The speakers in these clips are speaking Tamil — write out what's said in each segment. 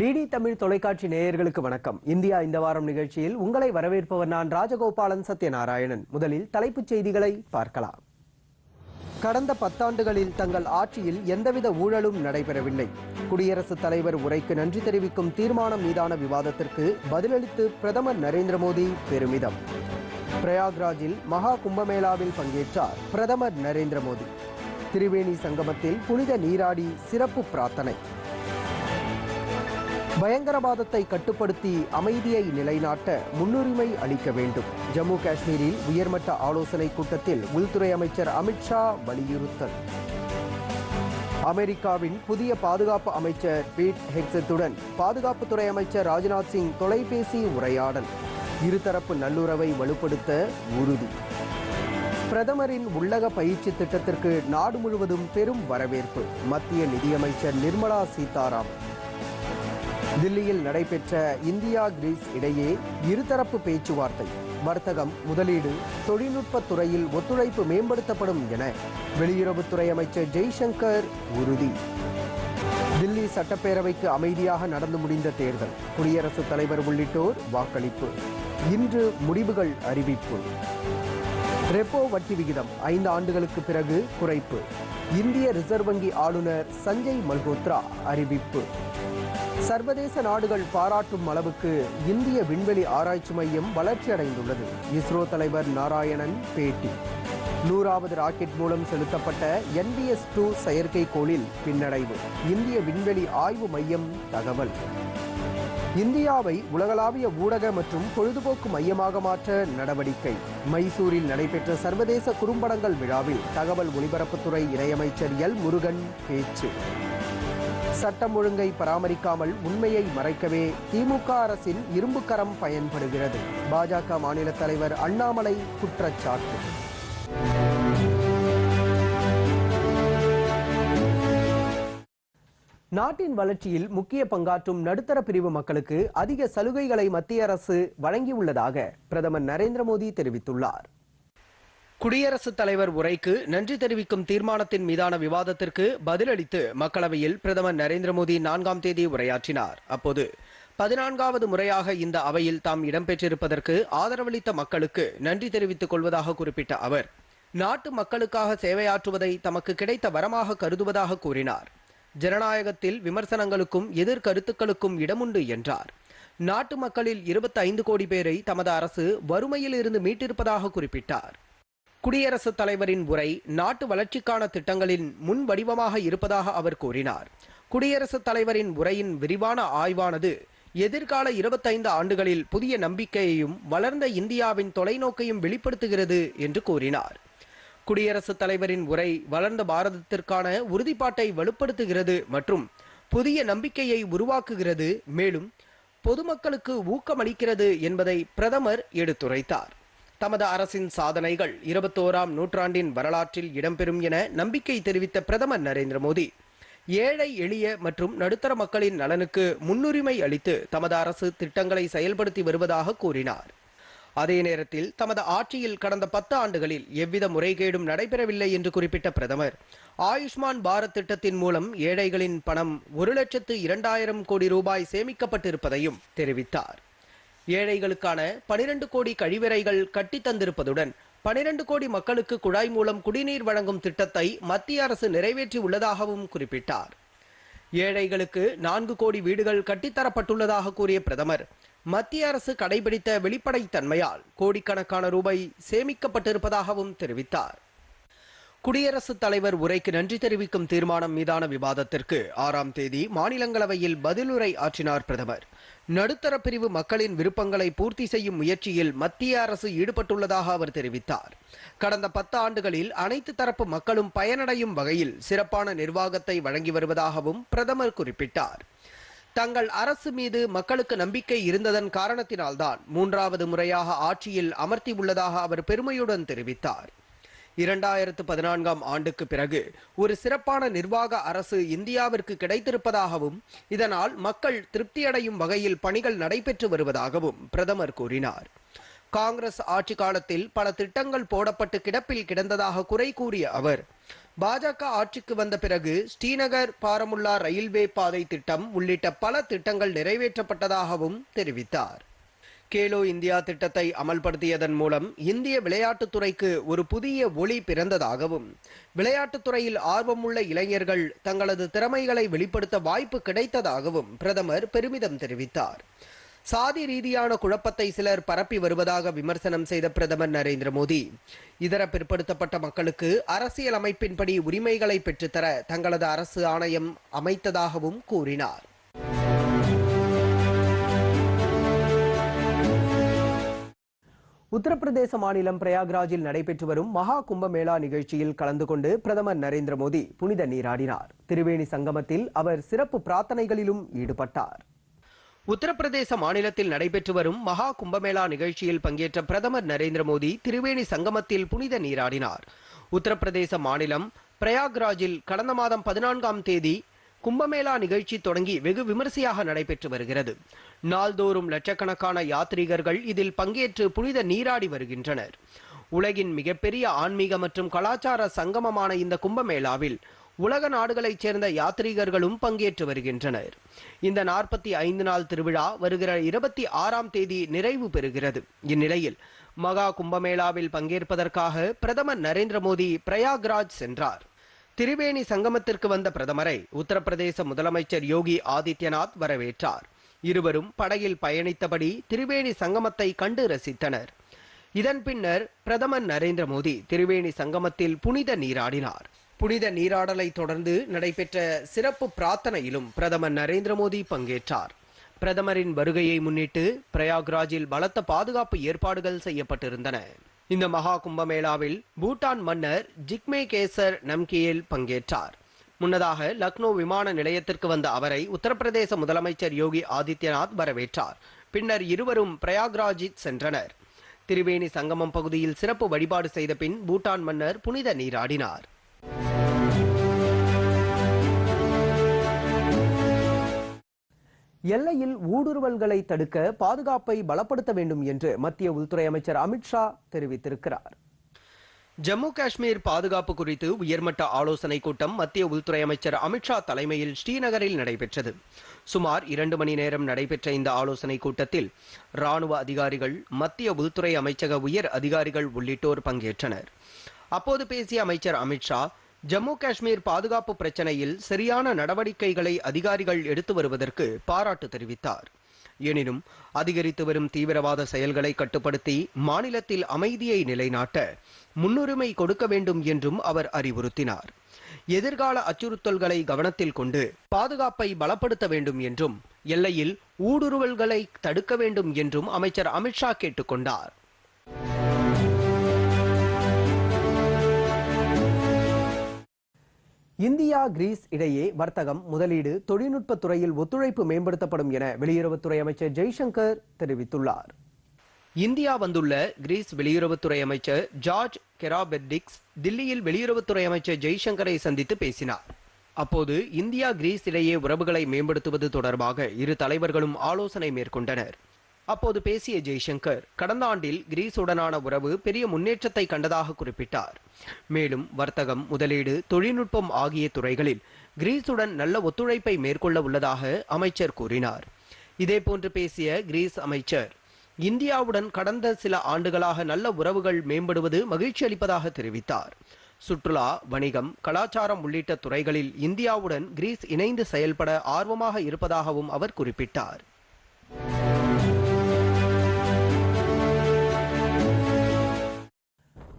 டிடி தமிழ் தொலைக்காட்சி நேயர்களுக்கு வணக்கம். இந்தியா இந்த வாரம் நிகழ்ச்சியில் உங்களை வரவேற்பவர் நான் ராஜகோபாலன் சத்யநாராயணன். முதலில் தலைப்புச் செய்திகளை பார்க்கலாம். கடந்த பத்தாண்டுகளில் தங்கள் ஆட்சியில் எந்தவித ஊழலும் நடைபெறவில்லை. குடியரசுத் தலைவர் உரைக்கு நன்றி தெரிவிக்கும் தீர்மானம் மீதான விவாதத்திற்கு பதிலளித்து பிரதமர் நரேந்திர மோடி பெருமிதம். பிரயாக்ராஜில் மகா கும்பமேளாவில் பங்கேற்றார் பிரதமர் நரேந்திர மோடி. திரிவேணி சங்கமத்தில் புனித நீராடி சிறப்பு பிரார்த்தனை. பயங்கரவாதத்தை கட்டுப்படுத்தி அமைதியை நிலைநாட்ட முன்னுரிமை அளிக்க வேண்டும். ஜம்மு காஷ்மீரில் உயர்மட்ட ஆலோசனை கூட்டத்தில் உள்துறை அமைச்சர் அமித்ஷா வலியுறுத்தல். அமெரிக்காவின் புதிய பாதுகாப்பு அமைச்சர் பீட் ஹெக்ஸத்துடன் பாதுகாப்புத்துறை அமைச்சர் ராஜ்நாத் சிங் தொலைபேசி உரையாடல். இருதரப்பு நல்லுறவை வலுப்படுத்த உறுதி. பிரதமரின் உள்ளக பயிற்சி திட்டத்திற்கு நாடு முழுவதும் பெரும் வரவேற்பு. மத்திய நிதியமைச்சர் நிர்மலா சீதாராமன். தில்லியில் நடைபெற்ற இந்தியா கிரீஸ் இடையே இருதரப்பு பேச்சுவார்த்தை வர்த்தகம் முதலீடு தொழில்நுட்பத் துறையில் ஒத்துழைப்பு மேம்படுத்தப்படும் என வெளியுறவுத்துறை அமைச்சர் ஜெய்சங்கர் உறுதி. தில்லி சட்டப்பேரவைக்கு அமைதியாக நடந்து முடிந்த தேர்தல் குடியரசுத் தலைவர் உள்ளிட்டோர் வாக்களிப்பு. இன்று முடிவுகள் அறிவிப்பு. ரெப்போ வட்டி விகிதம் ஐந்து ஆண்டுகளுக்கு பிறகு குறைப்பு. இந்திய ரிசர்வ் வங்கி ஆளுநர் சஞ்சய் மல்ஹோத்ரா அறிவிப்பு. சர்வதேச நாடுகள் பாராட்டும் அளவுக்கு இந்திய விண்வெளி ஆராய்ச்சி மையம் வளர்ச்சியடைந்துள்ளது. இஸ்ரோ தலைவர் நாராயணன் பேட்டி. நூறாவது ராக்கெட் மூலம் செலுத்தப்பட்ட என்பிஎஸ் டூ செயற்கைக்கோளில் பின்னடைவு. இந்திய விண்வெளி ஆய்வு மையம் தகவல். இந்தியாவை உலகளாவிய ஊடக மற்றும் பொழுதுபோக்கு மையமாக மாற்ற நடவடிக்கை. மைசூரில் நடைபெற்ற சர்வதேச குறும்படங்கள் விழாவில் தகவல் ஒலிபரப்புத்துறை இணையமைச்சர் எல் முருகன் பேச்சு. சட்டம் ஒழுங்கை பராமரிக்காமல் உண்மையை மறைக்கவே திமுக அரசின் இரும்புக்கரம் பயன்படுகிறது. பாஜக மாநில தலைவர் அண்ணாமலை குற்றச்சாட்டு. நாட்டின் வளர்ச்சியில் முக்கிய பங்காற்றும் நடுத்தர பிரிவு மக்களுக்கு அதிக சலுகைகளை மத்திய அரசு வழங்கியுள்ளதாக பிரதமர் நரேந்திர மோடி தெரிவித்துள்ளார். குடியரசுத் தலைவர் உரைக்கு நன்றி தெரிவிக்கும் தீர்மானத்தின் மீதான விவாதத்திற்கு பதிலளித்து மக்களவையில் பிரதமர் நரேந்திர மோடி நான்காம் தேதி உரையாற்றினார். அப்போது பதினான்காவது முறையாக இந்த அவையில் தாம் இடம்பெற்றிருப்பதற்கு ஆதரவளித்த மக்களுக்கு நன்றி தெரிவித்துக் கொள்வதாக குறிப்பிட்ட அவர் நாட்டு மக்களுக்காக சேவையாற்றுவதை தமக்கு கிடைத்த வரமாக கருதுவதாக கூறினார். ஜனநாயகத்தில் விமர்சனங்களுக்கும் எதிர்கருத்துக்களுக்கும் இடமுண்டு என்றார். நாட்டு மக்களில் இருபத்தைந்து கோடி பேரை தமது அரசு வறுமையில் இருந்து மீட்டிருப்பதாக குறிப்பிட்டார். குடியரசுத் தலைவரின் உரை நாட்டு வளர்ச்சிக்கான திட்டங்களின் முன் வடிவமாக இருப்பதாக அவர் கூறினார். குடியரசுத் தலைவரின் உரையின் விரிவான ஆய்வானது எதிர்கால இருபத்தைந்து ஆண்டுகளில் புதிய நம்பிக்கையையும் வளர்ந்த இந்தியாவின் தொலைநோக்கையும் வெளிப்படுத்துகிறது என்று கூறினார். குடியரசுத் தலைவரின் உரை வளர்ந்த பாரதத்திற்கான உறுதிப்பாட்டை வலுப்படுத்துகிறது மற்றும் புதிய நம்பிக்கையை உருவாக்குகிறது. மேலும் பொதுமக்களுக்கு ஊக்கமளிக்கிறது என்பதை பிரதமர் எடுத்துரைத்தார். தமது அரசின் சாதனைகள் இருபத்தோராம் நூற்றாண்டின் வரலாற்றில் இடம்பெறும் என நம்பிக்கை தெரிவித்த பிரதமர் நரேந்திர மோடி ஏழை எளிய மற்றும் நடுத்தர மக்களின் நலனுக்கு முன்னுரிமை அளித்து தமது அரசு திட்டங்களை செயல்படுத்தி வருவதாக கூறினார். அதே நேரத்தில் தமது ஆட்சியில் கடந்த பத்து ஆண்டுகளில் எவ்வித முறைகேடும் நடைபெறவில்லை என்று குறிப்பிட்ட பிரதமர். ஆயுஷ்மான் பாரத் திட்டத்தின் மூலம் ஏழைகளின் பணம் ஒரு லட்சத்து இரண்டாயிரம் கோடி ரூபாய் சேமிக்கப்பட்டிருப்பதையும் தெரிவித்தார். ஏழைகளுக்கான பனிரெண்டு கோடி கழிவறைகள் கட்டித்தந்திருப்பதுடன் பனிரெண்டு கோடி மக்களுக்கு குழாய் மூலம் குடிநீர் வழங்கும் திட்டத்தை மத்திய அரசு நிறைவேற்றி உள்ளதாகவும் குறிப்பிட்டார். ஏழைகளுக்கு நான்கு கோடி வீடுகள் கட்டித்தரப்பட்டுள்ளதாக கூறிய பிரதமர் மத்திய அரசு கடைபிடித்த வெளிப்படைத்தன்மையால் கோடிக்கணக்கான ரூபாய் சேமிக்கப்பட்டிருப்பதாகவும் தெரிவித்தார். குடியரசுத் தலைவர் உரைக்கு நன்றி தெரிவிக்கும் தீர்மானம் மீதான விவாதத்திற்கு ஆறாம் தேதி மாநிலங்களவையில் பதிலுரை ஆற்றினார் பிரதமர். நடுத்தர பிரிவு மக்களின் விருப்பங்களை பூர்த்தி செய்யும் முயற்சியில் மத்திய அரசு ஈடுபட்டுள்ளதாக அவர் தெரிவித்தார். கடந்த பத்து ஆண்டுகளில் அனைத்து தரப்பு மக்களும் பயனடையும் வகையில் சிறப்பான நிர்வாகத்தை வழங்கி வருவதாகவும் பிரதமர் குறிப்பிட்டார். தங்கள் அரசு மீது மக்களுக்கு நம்பிக்கை இருந்ததன் காரணத்தினால்தான் மூன்றாவது முறையாக ஆட்சியில் அமர்த்தி உள்ளதாக அவர் பெருமையுடன் தெரிவித்தார். இரண்டாயிரத்து பதினான்காம் ஆண்டுக்கு பிறகு ஒரு சிறப்பான நிர்வாக அரசு இந்தியாவிற்கு கிடைத்திருப்பதாகவும் இதனால் மக்கள் திருப்தியடையும் வகையில் பணிகள் நடைபெற்று வருவதாகவும் பிரதமர் கூறினார். காங்கிரஸ் ஆட்சி காலத்தில் பல திட்டங்கள் போடப்பட்டு கிடப்பில் கிடந்ததாக குறை கூறிய அவர் பாஜக ஆட்சிக்கு வந்த பிறகு ஸ்ரீநகர் பாரமுல்லா ரயில்வே பாதை திட்டம் உள்ளிட்ட பல திட்டங்கள் நிறைவேற்றப்பட்டதாகவும் தெரிவித்தார். கேலோ இந்தியா திட்டத்தை அமல்படுத்தியதன் மூலம் இந்திய விளையாட்டுத்துறைக்கு ஒரு புதிய ஒளி பிறந்ததாகவும் விளையாட்டுத்துறையில் ஆர்வமுள்ள இளைஞர்கள் தங்களது திறமைகளை வெளிப்படுத்த வாய்ப்பு கிடைத்ததாகவும் பிரதமர் பெருமிதம் தெரிவித்தார். சாதி ரீதியான குழப்பத்தை சிலர் பரப்பி வருவதாக விமர்சனம் செய்த பிரதமர் நரேந்திர மோடி. இதர பிற்படுத்தப்பட்ட மக்களுக்கு அரசியல் அமைப்பின்படி உரிமைகளை பெற்றுத்தர தங்களது அரசு ஆணையம் அமைத்ததாகவும் கூறினார். உத்தரப்பிரதேச மாநிலம் பிரயாக்ராஜில் நடைபெற்று வரும் மகா கும்பமேளா நிகழ்ச்சியில் கலந்து கொண்டு பிரதமர் நரேந்திர மோடி புனித நீராடினார். திரிவேணி சங்கமத்தில் அவர் சிறப்பு பிரார்த்தனைகளிலும் ஈடுபட்டார். உத்தரப்பிரதேச மாநிலத்தில் நடைபெற்று வரும் மகா கும்பமேளா நிகழ்ச்சியில் பங்கேற்ற பிரதமர் நரேந்திர மோடி திரிவேணி சங்கமத்தில் புனித நீராடினார். உத்தரப்பிரதேச மாநிலம் பிரயாக்ராஜில் கடந்த மாதம் பதினான்காம் தேதி கும்பமேளா நிகழ்ச்சி தொடங்கி வெகு விமரிசையாக நடைபெற்று வருகிறது. நாள்தோறும் லட்சக்கணக்கான யாத்ரீகர்கள் இதில் பங்கேற்று புனித நீராடி வருகின்றனர். உலகின் மிகப்பெரிய ஆன்மீக மற்றும் கலாச்சார சங்கமமான இந்த கும்பமேளாவில் உலக நாடுகளைச் சேர்ந்த யாத்ரீகர்களும் பங்கேற்று வருகின்றனர். இந்த நாற்பத்தி ஐந்து நாள் திருவிழா வருகிற இருபத்தி ஆறாம் தேதி நிறைவு பெறுகிறது. இந்நிலையில் மகா கும்பமேளாவில் பங்கேற்பதற்காக பிரதமர் நரேந்திர மோடி பிரயாக்ராஜ் சென்றார். திரிவேணி சங்கமத்திற்கு வந்த பிரதமரை உத்தரப்பிரதேச முதலமைச்சர் யோகி ஆதித்யநாத் வரவேற்றார். இருவரும் படகில் பயணித்தபடி திரிவேணி சங்கமத்தை கண்டு ரசித்தனர். இதன் பின்னர் பிரதமர் நரேந்திர மோடி திரிவேணி சங்கமத்தில் புனித நீராடினார். புனித நீராடலை தொடர்ந்து நடைபெற்ற சிறப்பு பிரார்த்தனையிலும் பிரதமர் நரேந்திர மோடி பங்கேற்றார். பிரதமரின் வருகையை முன்னிட்டு பிரயாக்ராஜில் பலத்த பாதுகாப்பு ஏற்பாடுகள் செய்யப்பட்டிருந்தன. இந்த மகா கும்பமேளாவில் பூட்டான் மன்னர் ஜிக்மே கேசர் நம்கியில் பங்கேற்றார். முன்னதாக லக்னோ விமான நிலையத்திற்கு வந்த அவரை உத்தரப்பிரதேச முதலமைச்சர் யோகி ஆதித்யநாத் வரவேற்றார். பின்னர் இருவரும் பிரயாக்ராஜித் சென்றனர். திரிவேணி சங்கமம் பகுதியில் சிறப்பு வழிபாடு செய்த பின் பூட்டான் மன்னர் புனித நீராடினார். எல்லையில் ஊடுருவல்களை தடுக்க பாதுகாப்பை பலப்படுத்த வேண்டும் என்று மத்திய உள்துறை அமைச்சர் அமித்ஷா தெரிவித்திருக்கிறார். ஜம்மு காஷ்மீர் பாதுகாப்பு குறித்து உயர்மட்ட ஆலோசனை கூட்டம் மத்திய உள்துறை அமைச்சர் அமித்ஷா தலைமையில் ஸ்ரீநகரில் நடைபெற்றது. சுமார் இரண்டு மணி நேரம் நடைபெற்ற இந்த ஆலோசனை கூட்டத்தில் ராணுவ அதிகாரிகள் மத்திய உள்துறை அமைச்சக உயர் அதிகாரிகள் உள்ளிட்டோர் பங்கேற்றனர். அப்போது பேசிய அமைச்சர் அமித்ஷா ஜம்மு காஷ்மீர் பாதுகாப்பு பிரச்சனையில் சரியான நடவடிக்கைகளை அதிகாரிகள் எடுத்து வருவதற்கு பாராட்டு தெரிவித்தார். எனினும் அதிகரித்து வரும் தீவிரவாத செயல்களை கட்டுப்படுத்தி மாநிலத்தில் அமைதியை நிலைநாட்ட முன்னுரிமை கொடுக்க வேண்டும் என்றும் அவர் அறிவுறுத்தினார். எதிர்கால அச்சுறுத்தல்களை கவனத்தில் கொண்டு பாதுகாப்பை பலப்படுத்த வேண்டும் என்றும் எல்லையில் ஊடுருவல்களை தடுக்க வேண்டும் என்றும் அமைச்சர் அமித்ஷா கேட்டுக்கொண்டார். இந்தியா கிரீஸ் இடையே வர்த்தகம் முதலீடு தொழில்நுட்ப துறையில் ஒத்துழைப்பு மேம்படுத்தப்படும் என வெளியுறவுத்துறை அமைச்சர் ஜெய்சங்கர் தெரிவித்துள்ளார். இந்தியா வந்துள்ள கிரீஸ் வெளியுறவுத்துறை அமைச்சர் ஜார்ஜ் கெராபெர்டிக்ஸ் தில்லியில் வெளியுறவுத்துறை அமைச்சர் ஜெய்சங்கரை சந்தித்து பேசினார். அப்போது இந்தியா கிரீஸ் இடையே உறவுகளை மேம்படுத்துவது தொடர்பாக இரு தலைவர்களும் ஆலோசனை மேற்கொண்டனர். அப்போது பேசிய ஜெய்சங்கர் கடந்த ஆண்டில் கிரீஸுடனான உறவு பெரிய முன்னேற்றத்தை கண்டதாக குறிப்பிட்டார். மேலும் வர்த்தகம் முதலீடு தொழில்நுட்பம் ஆகிய துறைகளில் கிரீஸுடன் நல்ல ஒத்துழைப்பை மேற்கொள்ள உள்ளதாக அமைச்சர் கூறினார். இதேபோன்று பேசிய கிரீஸ் அமைச்சர் இந்தியாவுடன் கடந்த சில ஆண்டுகளாக நல்ல உறவுகள் மேம்படுவது மகிழ்ச்சி அளிப்பதாக தெரிவித்தார். சுற்றுலா வணிகம் கலாச்சாரம் உள்ளிட்ட துறைகளில் இந்தியாவுடன் கிரீஸ் இணைந்து செயல்பட ஆர்வமாக இருப்பதாகவும் அவர் குறிப்பிட்டார்.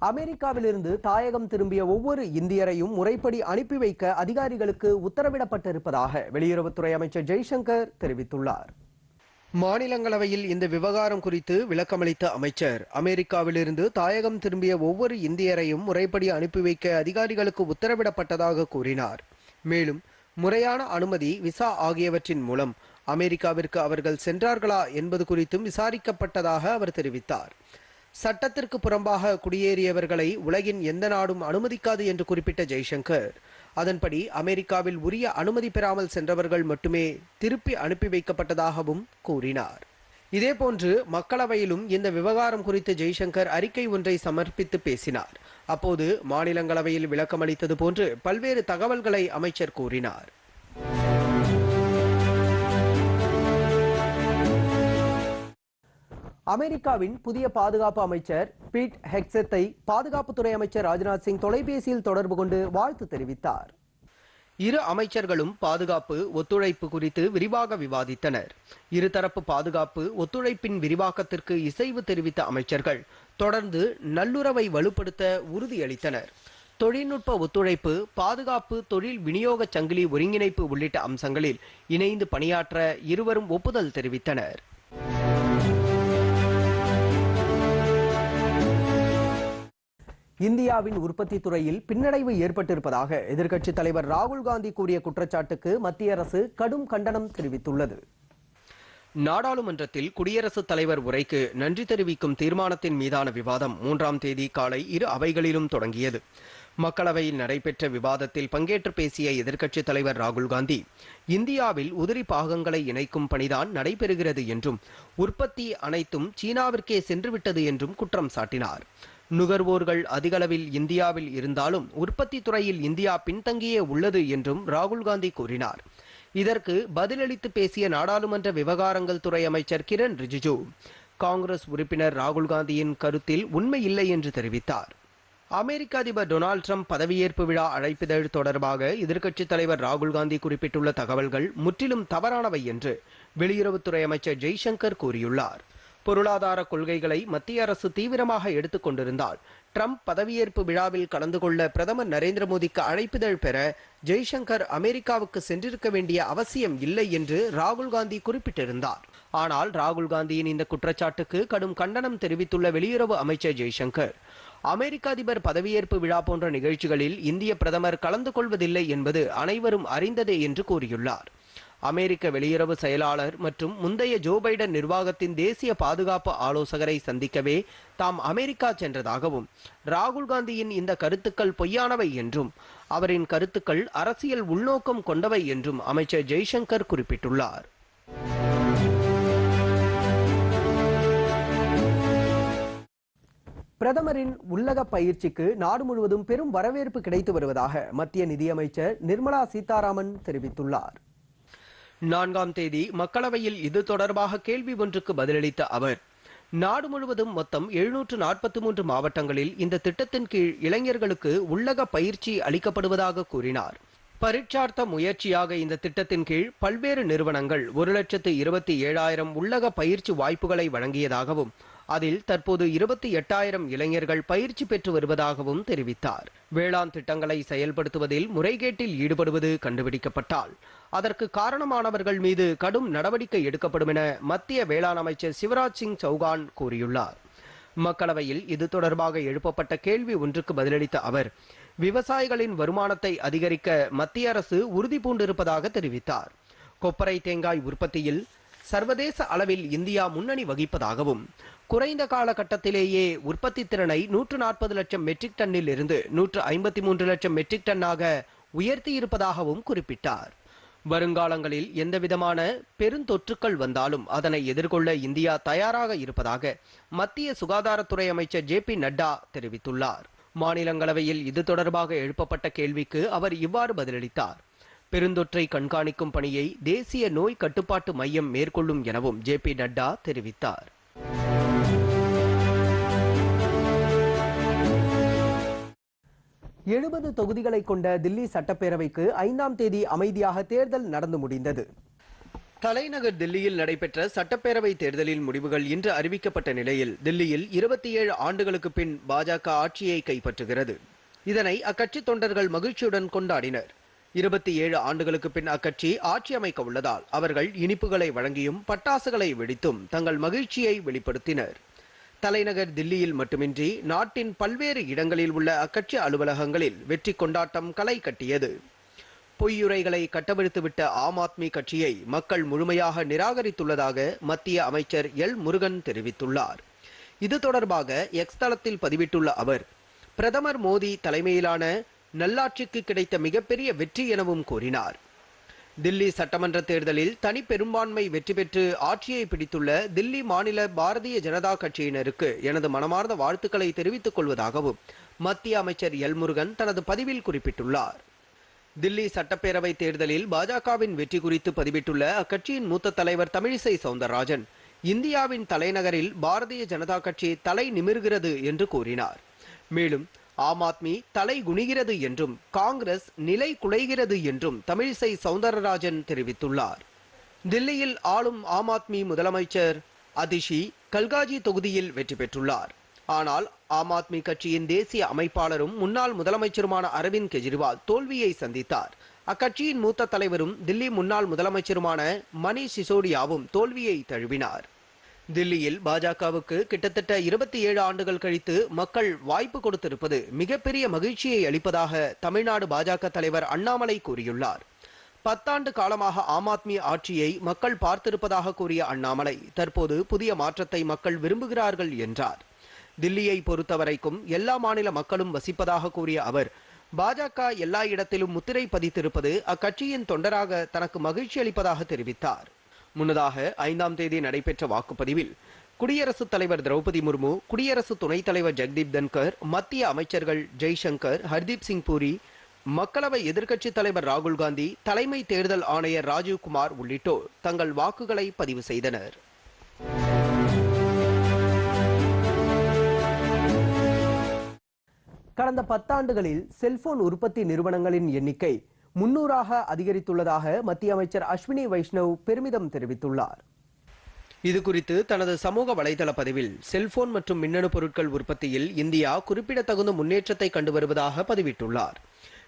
அமெரிக்காவிலிருந்து தாயகம் திரும்பிய ஒவ்வொரு இந்தியரையும் முறைப்படி அனுப்பி வைக்க அதிகாரிகளுக்கு உத்தரவிடப்பட்டிருப்பதாக வெளியுறவுத்துறை அமைச்சர் ஜெய்சங்கர் தெரிவித்துள்ளார். மாநிலங்களவையில் இந்த விவகாரம் குறித்து விளக்கமளித்த அமைச்சர் அமெரிக்காவிலிருந்து தாயகம் திரும்பிய ஒவ்வொரு இந்தியரையும் முறைப்படி அனுப்பி வைக்க அதிகாரிகளுக்கு உத்தரவிடப்பட்டதாக கூறினார். மேலும் முறையான அனுமதி விசா ஆகியவற்றின் மூலம் அமெரிக்காவிற்கு அவர்கள் சென்றார்களா என்பது குறித்தும் விசாரிக்கப்பட்டதாக அவர் தெரிவித்தார். சட்டத்திற்கு புறம்பாக குடியேறியவர்களை உலகின் எந்த நாடும் அனுமதிக்காது என்று குறிப்பிட்ட ஜெய்சங்கர் அதன்படி அமெரிக்காவில் உரிய அனுமதி பெறாமல் சென்றவர்கள் மட்டுமே திருப்பி அனுப்பி வைக்கப்பட்டதாகவும் கூறினார். இதேபோன்று மக்களவையிலும் இந்த விவகாரம் குறித்து ஜெய்சங்கர் அறிக்கை ஒன்றை சமர்ப்பித்து பேசினார். அப்போது மாநிலங்களவையில் விளக்கமளித்தது போன்று பல்வேறு தகவல்களை அமைச்சர் கூறினார். அமெரிக்காவின் புதிய பாதுகாப்பு அமைச்சர் பீட் ஹெக்ஸத்தை பாதுகாப்புத்துறை அமைச்சர் ராஜ்நாத் சிங் தொலைபேசியில் தொடர்பு கொண்டு வாழ்த்து தெரிவித்தார். இரு அமைச்சர்களும் பாதுகாப்பு ஒத்துழைப்பு குறித்து விரிவாக விவாதித்தனர். இருதரப்பு பாதுகாப்பு ஒத்துழைப்பின் விரிவாக்கத்திற்கு இசைவு தெரிவித்த அமைச்சர்கள் தொடர்ந்து நல்லுறவை வலுப்படுத்த உறுதியளித்தனர். தொழில்நுட்ப ஒத்துழைப்பு பாதுகாப்பு தொழில் விநியோக சங்கிலி ஒருங்கிணைப்பு உள்ளிட்ட அம்சங்களில் இணைந்து பணியாற்ற இருவரும் ஒப்புதல் தெரிவித்தனர். இந்தியாவின் உற்பத்தி துறையில் பின்னடைவு ஏற்பட்டிருப்பதாக எதிர்க்கட்சித் தலைவர் ராகுல் காந்தி கூறிய குற்றச்சாட்டுக்கு மத்திய அரசு கடும் கண்டனம் தெரிவித்துள்ளது. நாடாளுமன்றத்தில் குடியரசுத் தலைவர் உரைக்கு நன்றி தெரிவிக்கும் தீர்மானத்தின் மீதான விவாதம் மூன்றாம் தேதி காலை இரு அவைகளிலும் தொடங்கியது. மக்களவையில் நடைபெற்ற விவாதத்தில் பங்கேற்று பேசிய எதிர்க்கட்சித் தலைவர் ராகுல் காந்தி இந்தியாவில் உதிரி பாகங்களை இணைக்கும் பணிதான் நடைபெறுகிறது என்றும் உற்பத்தி அனைத்தும் சீனாவிற்கே சென்றுவிட்டது என்றும் குற்றம் சாட்டினார். நுகர்வோர்கள் அதிகளவில் இந்தியாவில் இருந்தாலும் உற்பத்தி துறையில் இந்தியா பின்தங்கியே உள்ளது என்றும் ராகுல் காந்தி கூறினார். இதற்கு பதிலளித்து பேசிய நாடாளுமன்ற விவகாரங்கள் துறை அமைச்சர் கிரண் ரிஜிஜு. காங்கிரஸ் உறுப்பினர் ராகுல் காந்தியின் கருத்தில் உண்மை இல்லை என்று தெரிவித்தார். அமெரிக்க அதிபர் டொனால்டு ட்ரம்ப் பதவியேற்பு விழா அழைப்பிதழ் தொடர்பாக எதிர்க்கட்சித் தலைவர் ராகுல் காந்தி குறிப்பிட்டுள்ள தகவல்கள் முற்றிலும் தவறானவை என்று வெளியுறவுத்துறை அமைச்சர் ஜெய்சங்கர் கூறியுள்ளார். பொருளாதார கொள்கைகளை மத்திய அரசு தீவிரமாக எடுத்துக் கொண்டிருந்தால் ட்ரம்ப் பதவியேற்பு விழாவில் கலந்து கொள்ள பிரதமர் நரேந்திர மோடிக்கு அழைப்பிதழ் பெற ஜெய்சங்கர் அமெரிக்காவுக்கு சென்றிருக்க வேண்டிய அவசியம் இல்லை என்று ராகுல் காந்தி குறிப்பிட்டிருந்தார். ஆனால் ராகுல் காந்தியின் இந்த குற்றச்சாட்டுக்கு கடும் கண்டனம் தெரிவித்துள்ள வெளியுறவு அமைச்சர் ஜெய்சங்கர் அமெரிக்க அதிபர் பதவியேற்பு விழா போன்ற நிகழ்ச்சிகளில் இந்திய பிரதமர் கலந்து கொள்வதில்லை என்பது அனைவரும் அறிந்ததே என்று கூறியுள்ளார். அமெரிக்க வெளியுறவு செயலாளர் மற்றும் முந்தைய ஜோ பைடன் நிர்வாகத்தின் தேசிய பாதுகாப்பு ஆலோசகரை சந்திக்கவே தாம் அமெரிக்கா சென்றதாகவும் ராகுல் காந்தியின் இந்த கருத்துக்கள் பொய்யானவை என்றும் அவரின் கருத்துக்கள் அரசியல் உள்நோக்கம் கொண்டவை என்றும் அமைச்சர் ஜெய்சங்கர் குறிப்பிட்டுள்ளார். பிரதமரின் உள்ளக பயிற்சிக்கு நாடு முழுவதும் பெரும் வரவேற்பு கிடைத்து வருவதாக மத்திய நிதியமைச்சர் நிர்மலா சீதாராமன் தெரிவித்துள்ளார். நான்காம் தேதி மக்களவையில் இது தொடர்பாக கேள்வி ஒன்றுக்கு பதிலளித்த அவர் நாடு முழுவதும் மொத்தம் எழுநூற்று நாற்பத்தி மூன்று மாவட்டங்களில் இந்த திட்டத்தின் கீழ் இளைஞர்களுக்கு உள்ளக பயிற்சி அளிக்கப்படுவதாக கூறினார். பரீட்சார்த்த முயற்சியாக இந்த திட்டத்தின் கீழ் பல்வேறு நிறுவனங்கள் ஒரு லட்சத்து இருபத்தி ஏழாயிரம் உள்ளக பயிற்சி வாய்ப்புகளை வழங்கியதாகவும் அதில் தற்போது இருபத்தி எட்டாயிரம் இளைஞர்கள் பயிற்சி பெற்று வருவதாகவும் தெரிவித்தார். வேளாண் திட்டங்களை செயல்படுத்துவதில் முறைகேட்டில் ஈடுபடுவது கண்டுபிடிக்கப்பட்டால் அதற்கு காரணமானவர்கள் மீது கடும் நடவடிக்கை எடுக்கப்படும் என மத்திய வேளாண் அமைச்சர் சிவராஜ் சிங் சௌகான் கூறியுள்ளார். மக்களவையில் இது தொடர்பாக எழுப்பப்பட்ட கேள்வி ஒன்றுக்கு பதிலளித்த அவர் விவசாயிகளின் வருமானத்தை அதிகரிக்க மத்திய அரசு உறுதி பூண்டிருப்பதாக தெரிவித்தார். கொப்பரை தேங்காய் உற்பத்தியில் சர்வதேச அளவில் இந்தியா முன்னணி வகிப்பதாகவும் குறைந்த காலகட்டத்திலேயே உற்பத்தி திறனை நூற்று நாற்பது லட்சம் மெட்ரிக் டன்னில் இருந்து நூற்று ஐம்பத்தி மூன்று லட்சம் மெட்ரிக் டன்னாக உயர்த்தியிருப்பதாகவும் குறிப்பிட்டார். வருங்காலங்களில் எந்தவிதமான பெருந்தொற்றுக்கள் வந்தாலும் அதனை எதிர்கொள்ள இந்தியா தயாராக இருப்பதாக மத்திய சுகாதாரத்துறை அமைச்சர் ஜே பி நட்டா தெரிவித்துள்ளார். மாநிலங்களவையில் இது தொடர்பாக எழுப்பப்பட்ட கேள்விக்கு அவர் இவ்வாறு பதிலளித்தார். பெருந்தொற்றை கண்காணிக்கும் பணியை தேசிய நோய் கட்டுப்பாட்டு மையம் மேற்கொள்ளும் எனவும் ஜே பி நட்டா தெரிவித்தார். எழுபது தொகுதிகளை கொண்ட தில்லி சட்டப்பேரவைக்கு ஐந்தாம் தேதி அமைதியாக தேர்தல் நடந்து முடிந்தது. தலைநகர் தில்லியில் நடைபெற்ற சட்டப்பேரவை தேர்தலின் முடிவுகள் இன்று அறிவிக்கப்பட்ட நிலையில் தில்லியில் இருபத்தி ஏழு ஆண்டுகளுக்கு பின் பாஜக ஆட்சியை கைப்பற்றுகிறது. இதனை அக்கட்சி தொண்டர்கள் மகிழ்ச்சியுடன் கொண்டாடினர். இருபத்தி ஏழு ஆண்டுகளுக்கு பின் அக்கட்சி ஆட்சி அமைக்க உள்ளதால் அவர்கள் இனிப்புகளை வழங்கியும் பட்டாசுகளை வெடித்தும் தங்கள் மகிழ்ச்சியை வெளிப்படுத்தினர். தலைநகர் தில்லியில் மட்டுமின்றி நாட்டின் பல்வேறு இடங்களில் உள்ள அக்கட்சி அலுவலகங்களில் வெற்றி கொண்டாட்டம் களை கட்டியது. பொய்யுரைகளை கட்டவிழ்த்துவிட்ட ஆம் ஆத்மி கட்சியை மக்கள் முழுமையாக நிராகரித்துள்ளதாக மத்திய அமைச்சர் எல். முருகன் தெரிவித்துள்ளார். இது தொடர்பாக எக்ஸ் தளத்தில் பதிவிட்டுள்ள அவர் பிரதமர் மோடி தலைமையிலான நல்லாட்சிக்கு கிடைத்த மிகப்பெரிய வெற்றி எனவும் கூறினார். தில்லி சட்டமன்ற தேர்தலில் தனி பெரும்பான்மை வெற்றி பெற்று ஆட்சியை பிடித்துள்ள தில்லி மாநில பாரதிய ஜனதா கட்சியினருக்கு எனது மனமார்ந்த வாழ்த்துக்களை தெரிவித்துக் கொள்வதாகவும் மத்திய அமைச்சர் எல் முருகன் தனது பதிவில் குறிப்பிட்டுள்ளார். தில்லி சட்டப்பேரவை தேர்தலில் பாஜகவின் வெற்றி குறித்து பதிவிட்டுள்ள அக்கட்சியின் மூத்த தலைவர் தமிழிசை சவுந்தரராஜன் இந்தியாவின் தலைநகரில் பாரதிய ஜனதா கட்சி தலை நிமிர்கிறது என்று கூறினார். மேலும் ஆம் ஆத்மி தலை குனிகிறது என்றும் காங்கிரஸ் நிலை குலைகிறது என்றும் தமிழிசை சவுந்தரராஜன் தெரிவித்துள்ளார். தில்லியில் ஆளும் ஆம் ஆத்மி முதலமைச்சர் அதிஷி கல்காஜி தொகுதியில் வெற்றி பெற்றுள்ளார். ஆனால் ஆம் ஆத்மி கட்சியின் தேசிய அமைப்பாளரும் முன்னாள் முதலமைச்சருமான அரவிந்த் கெஜ்ரிவால் தோல்வியை சந்தித்தார். அக்கட்சியின் மூத்த தலைவரும் தில்லி முன்னாள் முதலமைச்சருமான மணீஷ் சிசோடியாவும் தோல்வியை தழுவினார். தில்லியில் பாஜகவுக்கு கிட்டத்தட்ட இருபத்தி ஏழு ஆண்டுகள் கழித்து மக்கள் வாய்ப்பு கொடுத்திருப்பது மிகப்பெரிய மகிழ்ச்சியை அளிப்பதாக தமிழ்நாடு பாஜக தலைவர் அண்ணாமலை கூறியுள்ளார். பத்தாண்டு காலமாக ஆம் ஆத்மி ஆட்சியை மக்கள் பார்த்திருப்பதாக கூறிய அண்ணாமலை தற்போது புதிய மாற்றத்தை மக்கள் விரும்புகிறார்கள் என்றார். தில்லியை பொறுத்தவரைக்கும் எல்லா மாநில மக்களும் வசிப்பதாக கூறிய அவர் பாஜக எல்லா இடத்திலும் முத்திரை பதித்திருப்பது அக்கட்சியின் தொண்டராக தனக்கு மகிழ்ச்சி அளிப்பதாக தெரிவித்தார். முன்னதாக ஐந்தாம் தேதி நடைபெற்ற வாக்குப்பதிவில் குடியரசுத் தலைவர் திரௌபதி முர்மு குடியரசு துணைத் தலைவர் ஜெக்தீப் தன்கர் மத்திய அமைச்சர்கள் ஜெய்சங்கர் ஹர்தீப் சிங் பூரி மக்களவை எதிர்க்கட்சித் தலைவர் ராகுல் காந்தி தலைமை தேர்தல் ஆணையர் ராஜீவ்குமார் உள்ளிட்டோர் தங்கள் வாக்குகளை பதிவு செய்தனர். கடந்த பத்தாண்டுகளில் செல்போன் உற்பத்தி நிறுவனங்களின் எண்ணிக்கை முன்னூறாக அதிகரித்துள்ளதாக மத்திய அமைச்சர் அஸ்வினி வைஷ்ணவ் பெருமிதம் தெரிவித்துள்ளார். இது குறித்து தனது சமூக வலைதள பதிவில் செல்போன் மற்றும் மின்னணு பொருட்கள் உற்பத்தியில் இந்தியா குறிப்பிடத்தகுந்த முன்னேற்றத்தை கண்டு வருவதாக பதிவிட்டுள்ளார்.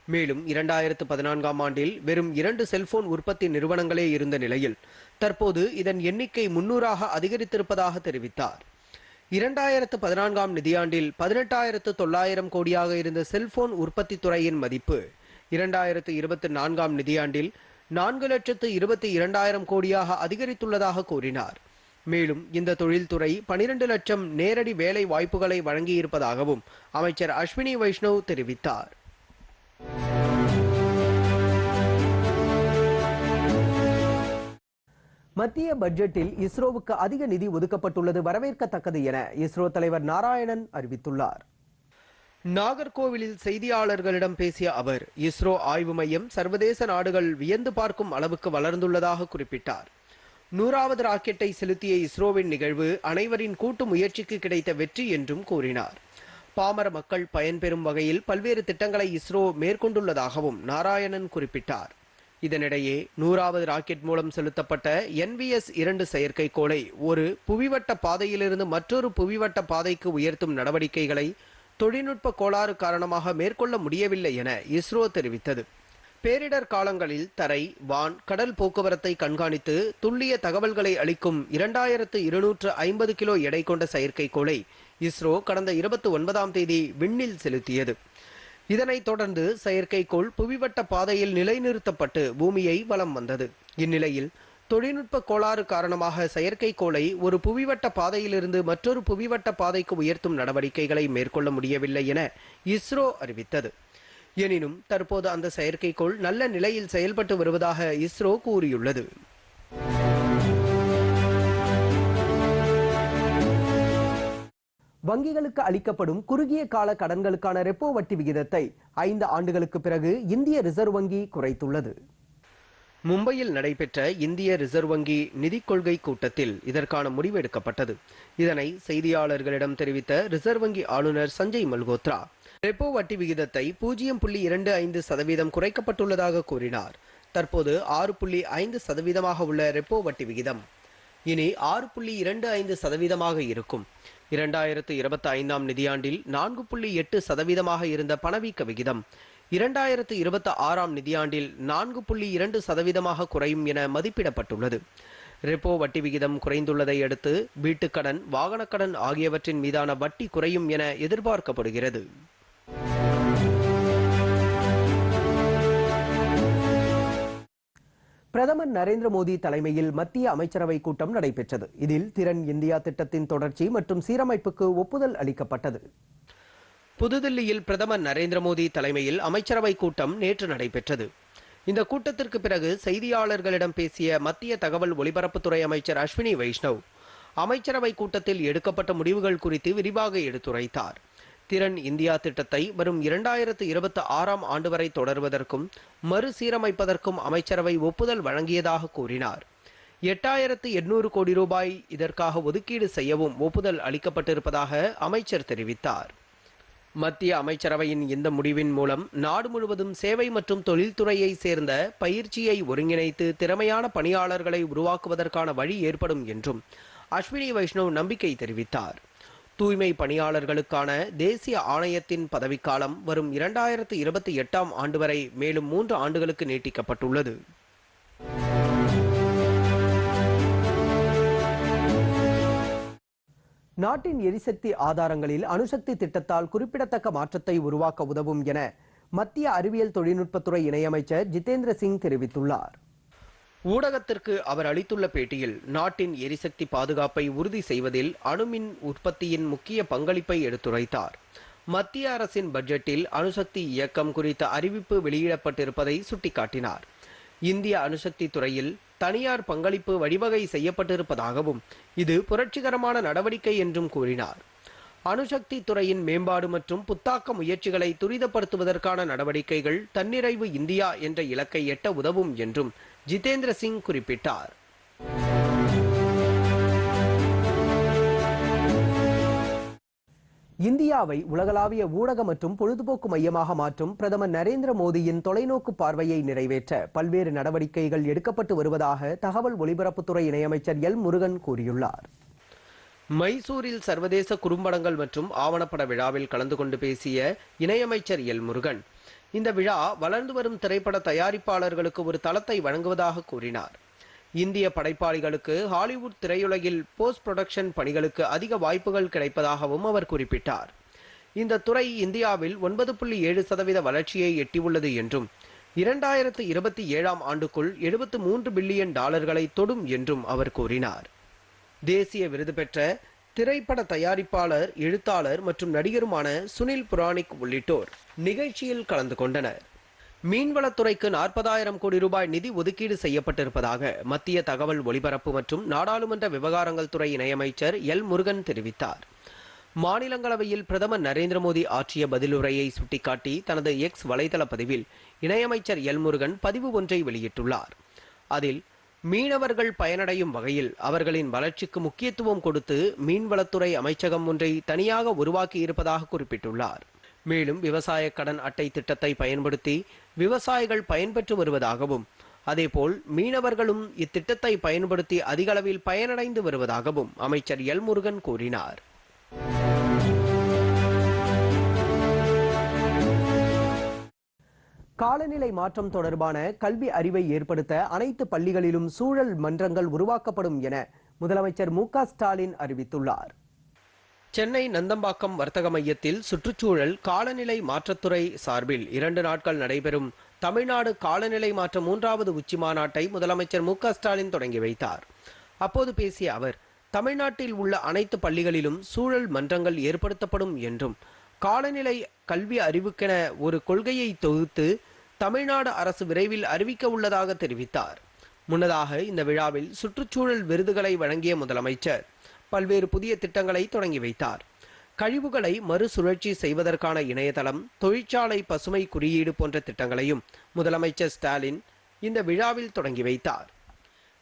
மேலும் இரண்டாயிரத்து பதினான்காம் ஆண்டில் வெறும் இரண்டு செல்போன் உற்பத்தி நிறுவனங்களே இருந்த நிலையில் தற்போது இதன் எண்ணிக்கை முன்னூறாக அதிகரித்திருப்பதாக தெரிவித்தார். இரண்டாயிரத்து பதினான்காம் நிதியாண்டில் பதினெட்டாயிரத்து தொள்ளாயிரம் கோடியாக இருந்த செல்போன் உற்பத்தி துறையின் மதிப்பு இரண்டாயிரத்து இருபத்தி நான்காம் நிதியாண்டில் நான்கு லட்சத்து இருபத்தி இரண்டாயிரம் கோடியாக அதிகரித்துள்ளதாக கூறினார். மேலும் இந்த தொழில்துறை பனிரெண்டு லட்சம் நேரடி வேலை வாய்ப்புகளை வழங்கியிருப்பதாகவும் அமைச்சர் அஸ்வினி வைஷ்ணவ் தெரிவித்தார். மத்திய பட்ஜெட்டில் இஸ்ரோவுக்கு அதிக நிதி ஒதுக்கப்பட்டுள்ளது வரவேற்கத்தக்கது என இஸ்ரோ தலைவர் நாராயணன் அறிவித்துள்ளார். நாகர்கோவிலில் செய்தியாளர்களிடம் பேசிய அவர் இஸ்ரோ ஆய்வு மையம் சர்வதேச நாடுகள் வியந்து பார்க்கும் அளவுக்கு வளர்ந்துள்ளதாக குறிப்பிட்டார். நூறாவது ராக்கெட்டை செலுத்திய இஸ்ரோவின் நிகழ்வு அனைவரின் கூட்டு முயற்சிக்கு கிடைத்த வெற்றி என்றும் கூறினார். பாமர மக்கள் பயன்பெறும் வகையில் பல்வேறு திட்டங்களை இஸ்ரோ மேற்கொண்டுள்ளதாகவும் நாராயணன் குறிப்பிட்டார். இதனிடையே நூறாவது ராக்கெட் மூலம் செலுத்தப்பட்ட என்விஎஸ் இரண்டு செயற்கைக்கோளை ஒரு புவிவட்ட பாதையிலிருந்து மற்றொரு புவிவட்ட பாதைக்கு உயர்த்தும் நடவடிக்கைகளை தொழில்நுட்ப கோளாறு காரணமாக மேற்கொள்ள முடியவில்லை என இஸ்ரோ தெரிவித்தது. பேரிடர் காலங்களில் தரை வான் கடல் போக்குவரத்தை கண்காணித்து துல்லிய தகவல்களை அளிக்கும் இரண்டாயிரத்து இருநூற்று ஐம்பது கிலோ எடை கொண்ட செயற்கைக்கோளை இஸ்ரோ கடந்த இருபத்தி ஒன்பதாம் தேதி விண்ணில் செலுத்தியது. இதனைத் தொடர்ந்து செயற்கைக்கோள் புவிவட்ட பாதையில் நிலைநிறுத்தப்பட்டு பூமியை வலம் வந்தது. இந்நிலையில் தொழில்நுட்ப கோளாறு காரணமாக செயற்கைக்கோளை ஒரு புவிவட்ட பாதையிலிருந்து மற்றொரு புவிவட்ட பாதைக்கு உயர்த்தும் நடவடிக்கைகளை மேற்கொள்ள முடியவில்லை என இஸ்ரோ அறிவித்தது. எனினும் தற்போது அந்த செயற்கைக்கோள் நல்ல நிலையில் செயல்பட்டு வருவதாக இஸ்ரோ கூறியுள்ளது. வங்கிகளுக்கு அளிக்கப்படும் குறுகிய கால கடன்களுக்கான ரெப்போ வட்டி விகிதத்தை ஐந்து ஆண்டுகளுக்கு பிறகு இந்திய ரிசர்வ் வங்கி குறைத்துள்ளது. மும்பையில் நடைபெற்ற இந்திய ரிசர்வ் வங்கி நிதிக் கொள்கை கூட்டத்தில் இதற்கான முடிவு எடுக்கப்பட்டது. இதனை செய்தியாளர்களிடம் தெரிவித்த ரிசர்வ் வங்கி ஆளுநர் சஞ்சய் மல்கோத்ரா ரெப்போ வட்டி விகிதத்தை பூஜ்ஜியம் புள்ளி இரண்டு ஐந்து சதவீதம் குறைக்கப்பட்டுள்ளதாக கூறினார். தற்போது ஆறு புள்ளி ஐந்து சதவீதமாக உள்ள ரெப்போ வட்டி விகிதம். இனி ஆறு புள்ளி இரண்டு ஐந்து சதவீதமாக இருக்கும். இரண்டாயிரத்து இருபத்தி ஐந்தாம் நிதியாண்டில் நான்கு புள்ளி எட்டு சதவீதமாக இருந்த பணவீக்க விகிதம் இரண்டாயிரத்து இருபத்தி ஆறாம் நிதியாண்டில் நான்கு புள்ளி இரண்டு சதவீதமாக குறையும் என மதிப்பிடப்பட்டுள்ளது. ரெப்போ வட்டி விகிதம் குறைந்துள்ளதை அடுத்து வீட்டுக்கடன் வாகனக்கடன் ஆகியவற்றின் மீதான வட்டி குறையும் என எதிர்பார்க்கப்படுகிறது. பிரதமர் நரேந்திர மோடி தலைமையில் மத்திய அமைச்சரவை கூட்டம் நடைபெற்றது. இதில் திறன் இந்தியா திட்டத்தின் தொடர்ச்சி மற்றும் சீரமைப்புக்கு ஒப்புதல் அளிக்கப்பட்டது. புதுதில்லியில் பிரதமர் நரேந்திர மோடி தலைமையில் அமைச்சரவை கூட்டம் நேற்று நடைபெற்றது. இந்த கூட்டத்திற்கு பிறகு செய்தியாளர்களிடம் பேசிய மத்திய தகவல் ஒலிபரப்புத்துறை அமைச்சர் அஸ்வினி வைஷ்ணவ் அமைச்சரவை கூட்டத்தில் எடுக்கப்பட்ட முடிவுகள் குறித்து விரிவாக எடுத்துரைத்தார். திறன் இந்தியா திட்டத்தை வரும் இரண்டாயிரத்து இருபத்தி ஆறாம் ஆண்டு வரை தொடர்வதற்கும் மறுசீரமைப்பதற்கும் அமைச்சரவை ஒப்புதல் வழங்கியதாக கூறினார். எட்டாயிரத்து எண்ணூறு கோடி ரூபாய் இதற்காக ஒதுக்கீடு செய்யவும் ஒப்புதல் அளிக்கப்பட்டிருப்பதாக அமைச்சர் தெரிவித்தார். மத்திய அமைச்சரவையின் இந்த முடிவின் மூலம் நாடு முழுவதும் சேவை மற்றும் தொழில்துறையை சேர்ந்த பயிற்சியை ஒருங்கிணைத்து திறமையான பணியாளர்களை உருவாக்குவதற்கான வழி ஏற்படும் என்றும் அஸ்வினி வைஷ்ணவ் நம்பிக்கை தெரிவித்தார். தூய்மை பணியாளர்களுக்கான தேசிய ஆணையத்தின் பதவிக்காலம் வரும் இரண்டாயிரத்து இருபத்தி எட்டாம் ஆண்டு வரை மேலும் மூன்று ஆண்டுகளுக்கு நீட்டிக்கப்பட்டுள்ளது. நாட்டின் எரிசக்தி ஆதாரங்களில் அணுசக்தி திட்டத்தால் குறிப்பிடத்தக்க மாற்றத்தை உருவாக்க உதவும் என மத்திய அறிவியல் தொழில்நுட்பத்துறை இணையமைச்சர் ஜிதேந்திர சிங் தெரிவித்துள்ளார். ஊடகத்திற்கு அவர் அளித்துள்ள பேட்டியில் நாட்டின் எரிசக்தி பாதுகாப்பை உறுதி செய்வதில் அணுமின் உற்பத்தியின் முக்கிய பங்களிப்பை எடுத்துரைத்தார். மத்திய அரசின் பட்ஜெட்டில் அணுசக்தி இயக்கம் குறித்த அறிவிப்பு வெளியிடப்பட்டிருப்பதை சுட்டிக்காட்டினார். இந்திய அணுசக்தி துறையில் தனியார் பங்களிப்பு வழிவகை செய்யப்பட்டிருப்பதாகவும் இது புரட்சிகரமான நடவடிக்கை என்றும் கூறினார். அணுசக்தி துறையின் மேம்பாடு மற்றும் புத்தாக்க முயற்சிகளை துரிதப்படுத்துவதற்கான நடவடிக்கைகள் தன்னிறைவு இந்தியா என்ற இலக்கை எட்ட உதவும் என்றும் ஜிதேந்திர சிங் குறிப்பிட்டார். இந்தியாவை உலகளாவிய ஊடக மற்றும் பொழுதுபோக்கு மையமாக மாற்றும் பிரதமர் நரேந்திர மோடியின் தொலைநோக்கு பார்வையை நிறைவேற்ற பல்வேறு நடவடிக்கைகள் எடுக்கப்பட்டு வருவதாக தகவல் ஒலிபரப்புத்துறை இணையமைச்சர் எல் முருகன் கூறியுள்ளார். மைசூரில் சர்வதேச குறும்படங்கள் மற்றும் ஆவணப்பட விழாவில் கலந்து கொண்டு பேசிய இணையமைச்சர் எல் முருகன் இந்த விழா வளர்ந்து வரும் திரைப்பட தயாரிப்பாளர்களுக்கு ஒரு தளத்தை வழங்குவதாக கூறினார். இந்திய படைப்பாளிகளுக்கு ஹாலிவுட் திரையுலகில் போஸ்ட் புரொடக்ஷன் பணிகளுக்கு அதிக வாய்ப்புகள் கிடைப்பதாகவும் அவர் குறிப்பிட்டார். இந்த துறை இந்தியாவில் ஒன்பது புள்ளி ஏழு சதவீத வளர்ச்சியை எட்டியுள்ளது என்றும் இரண்டாயிரத்து இருபத்தி ஏழாம் ஆண்டுக்குள் எழுபத்து மூன்று பில்லியன் டாலர்களை தொடும் என்றும் அவர் கூறினார். தேசிய விருது பெற்ற திரைப்பட தயாரிப்பாளர் எழுத்தாளர் மற்றும் நடிகருமான சுனில் புராணிக் உள்ளிட்டோர் நிகழ்ச்சியில் கலந்து கொண்டனர். மீன்வளத்துறைக்கு நாற்பதாயிரம் கோடி ரூபாய் நிதி ஒதுக்கீடு செய்யப்பட்டிருப்பதாக மத்திய தகவல் ஒலிபரப்பு மற்றும் நாடாளுமன்ற விவகாரங்கள் துறை இணையமைச்சர் எல் முருகன் தெரிவித்தார். மாநிலங்களவையில் பிரதமர் நரேந்திர மோடி ஆற்றிய பதிலுரையை சுட்டிக்காட்டி தனது எக்ஸ் வலைதள பதிவில் இணையமைச்சர் எல் முருகன் பதிவு ஒன்றை வெளியிட்டுள்ளார். அதில் மீனவர்கள் பயனடையும் வகையில் அவர்களின் வளர்ச்சிக்கு முக்கியத்துவம் கொடுத்து மீன்வளத்துறை அமைச்சகம் ஒன்றை தனியாக உருவாக்கி இருப்பதாக குறிப்பிட்டுள்ளார். மேலும் விவசாய கடன் அட்டை திட்டத்தை பயன்படுத்தி விவசாயிகள் பயன்பெற்று வருவதாகவும் அதேபோல் மீனவர்களும் இத்திட்டத்தை பயன்படுத்தி அதிகளவில் பயனடைந்து வருவதாகவும் அமைச்சர் எல் முருகன் கூறினார். காலநிலை மாற்றம் தொடர்பான கல்வி அறிவை ஏற்படுத்த அனைத்து பள்ளிகளிலும் சூழல் மன்றங்கள் உருவாக்கப்படும் என முதலமைச்சர் மு க ஸ்டாலின் அறிவித்துள்ளார். சென்னை நந்தம்பாக்கம் வர்த்தக மையத்தில் சுற்றுச்சூழல் காலநிலை மாற்றத்துறை சார்பில் இரண்டு நாட்கள் நடைபெறும் தமிழ்நாடு காலநிலை மாற்ற மூன்றாவது உச்சி மாநாட்டை முதலமைச்சர் மு ஸ்டாலின் தொடங்கி வைத்தார். அப்போது பேசிய அவர் தமிழ்நாட்டில் உள்ள அனைத்து பள்ளிகளிலும் சூழல் மன்றங்கள் ஏற்படுத்தப்படும் என்றும் காலநிலை கல்வி அறிவுக்கென ஒரு கொள்கையை தொகுத்து தமிழ்நாடு அரசு விரைவில் அறிவிக்க உள்ளதாக தெரிவித்தார். முன்னதாக இந்த விழாவில் சுற்றுச்சூழல் விருதுகளை வழங்கிய முதலமைச்சர் பல்வேறு புதிய திட்டங்களை தொடங்கி வைத்தார். கழிவுகளை மறுசுழற்சி செய்வதற்கான இணையதளம் தொழிற்சாலை பசுமை குறியீடு போன்ற திட்டங்களையும் முதலமைச்சர் ஸ்டாலின் இந்த விழாவில் தொடங்கி வைத்தார்.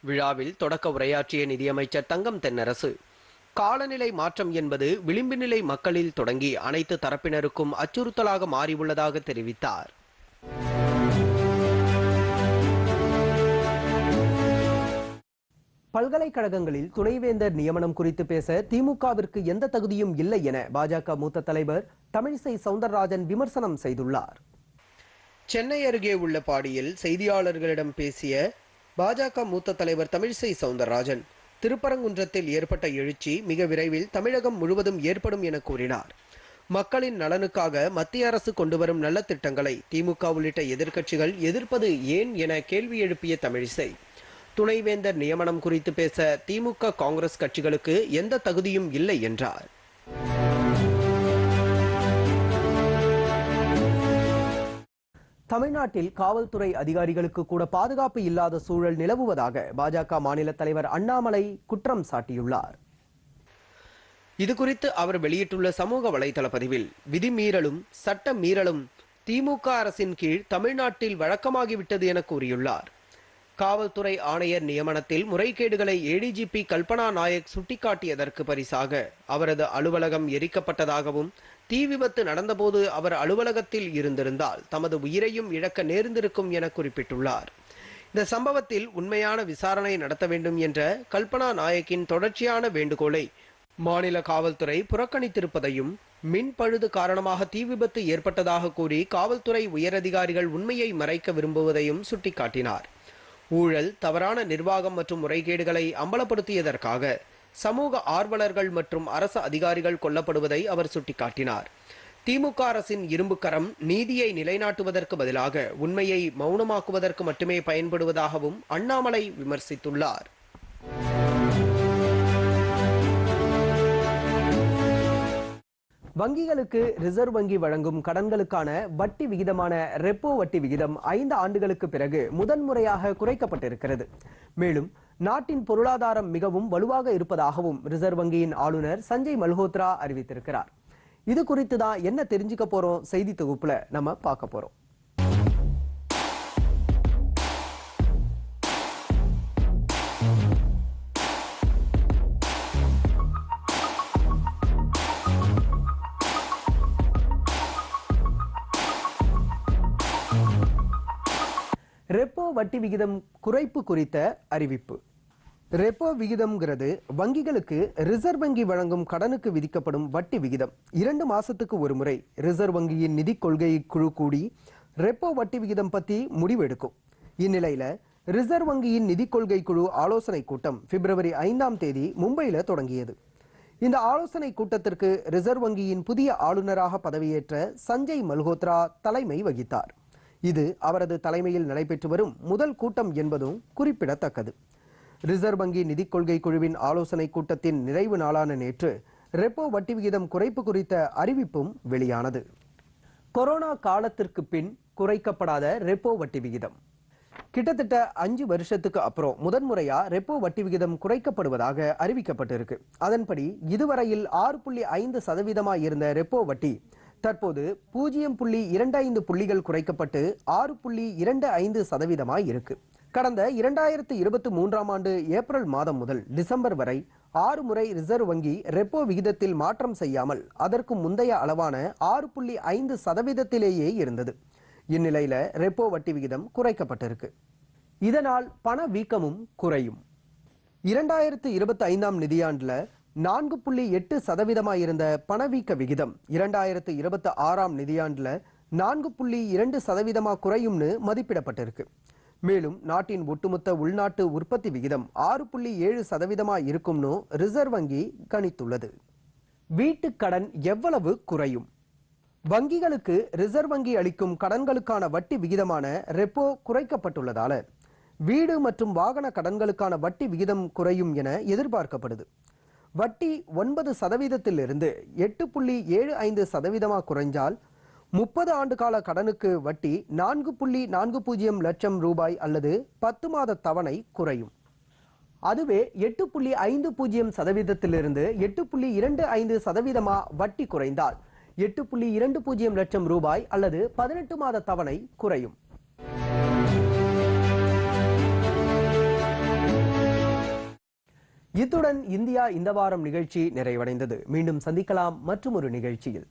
விழாவில் தொடக்க உரையாற்றிய நிதியமைச்சர் தங்கம் தென்னரசு காலநிலை மாற்றம் என்பது விளிம்பு நிலை மக்களில் தொடங்கி அனைத்து தரப்பினருக்கும் அச்சுறுத்தலாக மாறியுள்ளதாக தெரிவித்தார். பல்கலைக்கழகங்களில் துணைவேந்தர் நியமனம் குறித்து பேச திமுகவிற்கு எந்த தகுதியும் இல்லை என பாஜக மூத்த தலைவர் தமிழிசை சவுந்தரராஜன் விமர்சனம் செய்துள்ளார். சென்னை அருகே உள்ள பாடியில் செய்தியாளர்களிடம் பேசிய பாஜக மூத்த தலைவர் தமிழிசை சவுந்தரராஜன் திருப்பரங்குன்றத்தில் ஏற்பட்ட எழுச்சி மிக விரைவில் தமிழகம் முழுவதும் ஏற்படும் என கூறினார். மக்களின் நலனுக்காக மத்திய அரசு கொண்டு வரும் நல்ல திட்டங்களை திமுக உள்ளிட்ட எதிர்க்கட்சிகள் எதிர்ப்பது ஏன் என கேள்வி எழுப்பிய தமிழிசை. துணைவேந்தர் நியமனம் குறித்து பேச திமுக காங்கிரஸ் கட்சிகளுக்கு எந்த தகுதியும் இல்லை என்றார். தமிழ்நாட்டில் காவல்துறை அதிகாரிகளுக்கு கூட பாதுகாப்பு இல்லாத சூழல் நிலவுவதாக பாஜக மாநில தலைவர் அண்ணாமலை குற்றம் சாட்டியுள்ளார். இது குறித்து அவர் வெளியிட்டுள்ள சமூக வலைதள பதிவில் விதிமீறலும் சட்ட மீறலும் திமுக அரசின் கீழ் தமிழ்நாட்டில் வழக்கமாகிவிட்டது என கூறியுள்ளார். காவல்துறை ஆணையர் நியமனத்தில் முறைகேடுகளை ஏடிஜிபி கல்பனா நாயக் சுட்டிக்காட்டியதற்கு பரிசாக. அவரது அலுவலகம் எரிக்கப்பட்டதாகவும் தீ விபத்து நடந்தபோது அவர் அலுவலகத்தில் இருந்திருந்தால் தமது உயிரையும் இழக்க நேர்ந்திருக்கும் என குறிப்பிட்டுள்ளார். இந்த சம்பவத்தில் உண்மையான விசாரணை நடத்த வேண்டும் என்ற கல்பனா நாயக்கின் தொடர்ச்சியான வேண்டுகோளை மாநில காவல்துறை புறக்கணித்திருப்பதையும் மின் பழுது காரணமாக தீ விபத்து ஏற்பட்டதாக கூறி காவல்துறை உயரதிகாரிகள் உண்மையை மறைக்க விரும்புவதையும் சுட்டிக்காட்டினார். ஊழல் தவறான நிர்வாகம் மற்றும் முறைகேடுகளை அம்பலப்படுத்தியதற்காக சமூக ஆர்வலர்கள் மற்றும் அரசு அதிகாரிகள் கொல்லப்படுவதை அவர் சுட்டிக்காட்டினார். திமுக அரசின் இரும்புக்கரம் நீதியை நிலைநாட்டுவதற்கு பதிலாக உண்மையை மௌனமாக்குவதற்கு மட்டுமே பயன்படுவதாகவும் அண்ணாமலை விமர்சித்துள்ளார். வங்கிகளுக்கு ரிசர்வ் வங்கி வழங்கும் கடன்களுக்கான வட்டி விகிதமான ரெப்போ வட்டி விகிதம் ஐந்து ஆண்டுகளுக்கு பிறகு முதன்முறையாக குறைக்கப்பட்டிருக்கிறது. மேலும் நாட்டின் பொருளாதாரம் மிகவும் வலுவாக இருப்பதாகவும் ரிசர்வ் வங்கியின் ஆளுநர் சஞ்சய் மல்ஹோத்ரா அறிவித்திருக்கிறார். இது குறித்து தான் என்ன தெரிஞ்சுக்க போறோம் செய்தி தொகுப்புல நம்ம பார்க்க போறோம். ரெப்போ வட்டி விகிதம் குறைப்பு குறித்த அறிவிப்பு. ரெப்போ விகிதம்ங்கிறது வங்கிகளுக்கு ரிசர்வ் வங்கி வழங்கும் கடனுக்கு விதிக்கப்படும் வட்டி விகிதம். இரண்டு மாசத்துக்கு ஒரு முறை ரிசர்வ் வங்கியின் நிதி கொள்கை குழு கூடி ரெப்போ வட்டி விகிதம் பற்றி முடிவெடுக்கும் இந்நிலையில் ரிசர்வ் வங்கியின் நிதி கொள்கை குழு ஆலோசனை கூட்டம் பிப்ரவரி ஐந்தாம் தேதி மும்பையில் தொடங்கியது. இந்த ஆலோசனை கூட்டத்திற்கு ரிசர்வ் வங்கியின் புதிய ஆளுநராக பதவியேற்ற சஞ்சய் மல்ஹோத்ரா தலைமை வகித்தார். இது அவரது தலைமையில் நடைபெற்று வரும் முதல் கூட்டம் என்பதும் குறிப்பிடத்தக்கது. ரிசர்வ் வங்கி நிதி கொள்கை குழுவின் ஆலோசனை கூட்டத்தின் நிறைவு நாளான நேற்று ரெப்போ வட்டி விகிதம் குறைப்பு குறித்த அறிவிப்பும் வெளியானது. கொரோனா காலத்திற்கு பின் குறைக்கப்படாத ரெப்போ வட்டி விகிதம். கிட்டத்தட்ட அஞ்சு வருஷத்துக்கு அப்புறம் முதன்முறையா ரெப்போ வட்டி விகிதம் குறைக்கப்படுவதாக அறிவிக்கப்பட்டிருக்கு. அதன்படி இதுவரையில் ஆறு புள்ளி ஐந்து சதவீதமா இருந்த ரெப்போ வட்டி தற்போது பூஜ்ஜியம் புள்ளி இரண்டு ஐந்து புள்ளிகள் குறைக்கப்பட்டு ஆறு புள்ளி இரண்டு ஐந்து சதவீதமாய் இருக்கு. கடந்த இரண்டாயிரத்து இருபத்தி மூன்றாம் ஆண்டு ஏப்ரல் மாதம் முதல் டிசம்பர் வரை ஆறு முறை ரிசர்வ் வங்கி ரெப்போ விகிதத்தில் மாற்றம் செய்யாமல் அதற்கு முந்தைய அளவான ஆறு புள்ளி ஐந்து சதவீதத்திலேயே இருந்தது. இந்நிலையில ரெப்போ வட்டி விகிதம் குறைக்கப்பட்டிருக்கு. இதனால் பண வீக்கமும் குறையும். இரண்டாயிரத்து இருபத்தி ஐந்தாம் நிதியாண்டில் நான்கு புள்ளி எட்டு சதவீதமாயிருந்த பணவீக்க விகிதம் இரண்டாயிரத்து இருபத்தி ஆறாம் நிதியாண்டில் நான்கு புள்ளி இரண்டு சதவீதமாக குறையும்னு மதிப்பிடப்பட்டிருக்கு. மேலும் நாட்டின் ஒட்டுமொத்த உள்நாட்டு உற்பத்தி விகிதம் ஆறு புள்ளி ஏழு சதவீதமாக இருக்கும்னு ரிசர்வ் வங்கி கணித்துள்ளது. வீட்டுக் கடன் எவ்வளவு குறையும்? வங்கிகளுக்கு ரிசர்வ் வங்கி அளிக்கும் கடன்களுக்கான வட்டி விகிதமான ரெப்போ குறைக்கப்பட்டுள்ளதால வீடு மற்றும் வாகன கடன்களுக்கான வட்டி விகிதம் குறையும் என எதிர்பார்க்கப்படுது. வட்டி ஒன்பது சதவீதத்திலிருந்து எட்டு புள்ளி ஏழு ஐந்து சதவீதமாக குறைஞ்சால் முப்பது ஆண்டு கால கடனுக்கு வட்டி நான்கு புள்ளி நான்கு பூஜ்ஜியம் லட்சம் ரூபாய் அல்லது பத்து மாத தவணை குறையும். அதுவே எட்டு புள்ளி ஐந்து பூஜ்ஜியம் சதவீதத்திலிருந்து எட்டு புள்ளி இரண்டு ஐந்து சதவீதமா வட்டி குறைந்தால் எட்டு புள்ளி இரண்டு பூஜ்ஜியம் லட்சம் ரூபாய் அல்லது பதினெட்டு மாத தவணை குறையும். இத்துடன் இந்தியா இந்த வாரம் நிகழ்ச்சி நிறைவடைந்தது. மீண்டும் சந்திக்கலாம் மற்றும் ஒரு நிகழ்ச்சியில்.